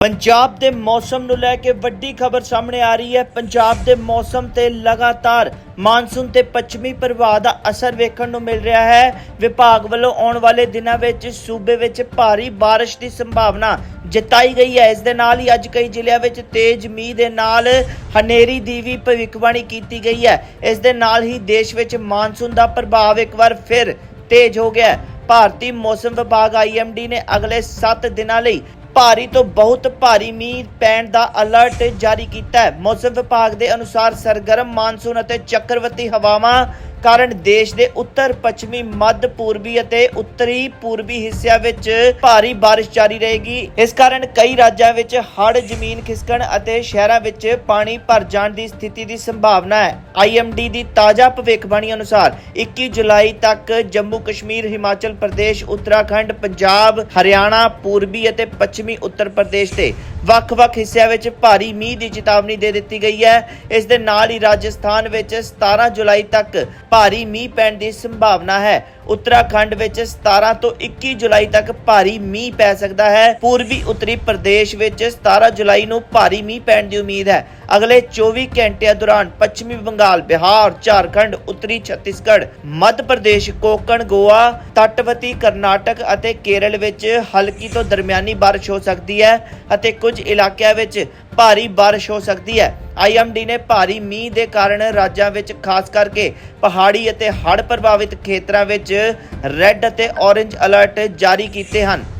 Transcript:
ਪੰਜਾਬ ਦੇ ਮੌਸਮ ਨੂੰ ਲੈ ਕੇ ਵੱਡੀ ਖਬਰ ਸਾਹਮਣੇ ਆ ਰਹੀ ਹੈ। ਪੰਜਾਬ ਦੇ ਮੌਸਮ ਤੇ ਲਗਾਤਾਰ ਮਾਨਸੂਨ ਤੇ ਪੱਛਮੀ ਪ੍ਰਭਾਵ ਦਾ ਅਸਰ ਵੇਖਣ ਨੂੰ ਮਿਲ ਰਿਹਾ ਹੈ। ਵਿਭਾਗ ਵੱਲੋਂ ਆਉਣ ਵਾਲੇ ਦਿਨਾਂ ਵਿੱਚ ਸੂਬੇ ਵਿੱਚ ਭਾਰੀ ਬਾਰਿਸ਼ ਦੀ ਸੰਭਾਵਨਾ ਜਤਾਈ ਗਈ ਹੈ। ਇਸ ਦੇ ਨਾਲ ਹੀ ਅੱਜ ਕਈ ਜ਼ਿਲ੍ਹਿਆਂ ਵਿੱਚ ਤੇਜ਼ ਮੀਂਹ ਦੇ ਨਾਲ ਹਨੇਰੀ ਦੀ ਵੀ ਭਵਿੱਖਬਾਣੀ ਕੀਤੀ ਗਈ ਹੈ। ਇਸ ਦੇ ਨਾਲ ਹੀ ਦੇਸ਼ ਵਿੱਚ ਮਾਨਸੂਨ ਦਾ ਪ੍ਰਭਾਵ ਇੱਕ ਵਾਰ ਫਿਰ ਤੇਜ਼ ਹੋ ਗਿਆ ਭਾਰਤੀ ਮੌਸਮ ਵਿਭਾਗ ਆਈਐਮਡੀ ਨੇ ਅਗਲੇ 7 ਦਿਨਾਂ ਲਈ ਭਾਰੀ ਤੋਂ ਬਹੁਤ ਭਾਰੀ ਮੀਂਹ ਪੈਣ ਦਾ ਅਲਰਟ ਜਾਰੀ ਕੀਤਾ ਹੈ। ਮੌਸਮ ਵਿਭਾਗ ਦੇ ਅਨੁਸਾਰ ਸਰਗਰਮ ਮਾਨਸੂਨ ਅਤੇ ਚੱਕਰਵਰਤੀ ਹਵਾਵਾਂ ਕਾਰਨ ਦੇਸ਼ ਦੇ ਉੱਤਰ, ਪੱਛਮੀ, ਮੱਧ, ਪੂਰਬੀ ਅਤੇ ਉੱਤਰੀ ਪੂਰਬੀ ਹਿੱਸਿਆਂ ਵਿੱਚ ਭਾਰੀ ਬਾਰਿਸ਼ ਜਾਰੀ ਰਹੇਗੀ। ਇਸ ਕਾਰਨ ਕਈ ਰਾਜਾਂ ਵਿੱਚ ਹੜ੍ਹ, ਜ਼ਮੀਨ ਖਿਸਕਣ ਅਤੇ ਸ਼ਹਿਰਾਂ ਵਿੱਚ ਪਾਣੀ ਭਰ ਜਾਣ ਦੀ ਸਥਿਤੀ ਦੀ ਸੰਭਾਵਨਾ ਹੈ। ਆਈਐਮਡੀ ਦੀ ਤਾਜ਼ਾ ਭਵਿੱਖਬਾਣੀ ਅਨੁਸਾਰ 21 ਜੁਲਾਈ ਤੱਕ ਜੰਮੂ ਕਸ਼ਮੀਰ ਹਿਮਾਚਲ ਪ੍ਰਦੇਸ਼, ਉੱਤਰਾਖੰਡ, ਪੰਜਾਬ, ਹਰਿਆਣਾ, ਪੂਰਬੀ ਅਤੇ ਪੱਛਮੀ ਪੱਛਮੀ ਉੱਤਰ ਪ੍ਰਦੇਸ਼ ਦੇ ਵੱਖ-ਵੱਖ ਹਿੱਸਿਆਂ ਵਿੱਚ ਭਾਰੀ ਮੀਂਹ ਦੀ ਚੇਤਾਵਨੀ ਦੇ ਦਿੱਤੀ ਗਈ ਹੈ। ਇਸ ਦੇ ਨਾਲ ਹੀ ਰਾਜਸਥਾਨ ਵਿੱਚ 17 ਜੁਲਾਈ ਤੱਕ ਭਾਰੀ ਮੀਂਹ ਪੈਣ ਦੀ ਸੰਭਾਵਨਾ ਹੈ। ਉੱਤਰਾਖੰਡ ਵਿੱਚ 17 ਤੋਂ 21 ਜੁਲਾਈ ਤੱਕ ਭਾਰੀ ਮੀਂਹ ਪੈ ਸਕਦਾ ਹੈ। ਪੂਰਬੀ ਉੱਤਰੀ ਪ੍ਰਦੇਸ਼ ਵਿੱਚ 17 ਜੁਲਾਈ ਨੂੰ ਭਾਰੀ ਮੀਂਹ ਪੈਣ ਦੀ ਉਮੀਦ ਹੈ। ਅਗਲੇ 24 ਘੰਟਿਆਂ ਦੌਰਾਨ ਪੱਛਮੀ ਬੰਗਾਲ, ਬਿਹਾਰ, ਝਾਰਖੰਡ, ਉੱਤਰੀ ਛੱਤੀਸਗੜ੍ਹ, ਮੱਧ ਪ੍ਰਦੇਸ਼, ਕੋਕਣ, ਗੋਆ, ਤੱਟਵਰਤੀ ਕਰਨਾਟਕ ਅਤੇ ਕੇਰਲ ਵਿੱਚ ਹਲਕੀ ਤੋਂ ਦਰਮਿਆਨੀ ਬਾਰਿਸ਼ ਬਾਰਿਸ਼ ਹੋ ਸਕਦੀ ਹੈ ਅਤੇ ਕੁਝ ਇਲਾਕਿਆਂ ਵਿੱਚ ਭਾਰੀ ਬਾਰਿਸ਼ ਹੋ ਸਕਦੀ ਹੈ। ਆਈਐਮਡੀ ਨੇ ਭਾਰੀ ਮੀਂਹ ਦੇ ਕਾਰਨ ਰਾਜਾਂ ਵਿੱਚ ਖਾਸ ਕਰਕੇ ਪਹਾੜੀ ਅਤੇ ਹੜ੍ਹ ਪ੍ਰਭਾਵਿਤ ਖੇਤਰਾਂ ਵਿੱਚ ਰੈੱਡ ਅਤੇ ਔਰੇਂਜ ਅਲਰਟ ਜਾਰੀ ਕੀਤੇ ਹਨ।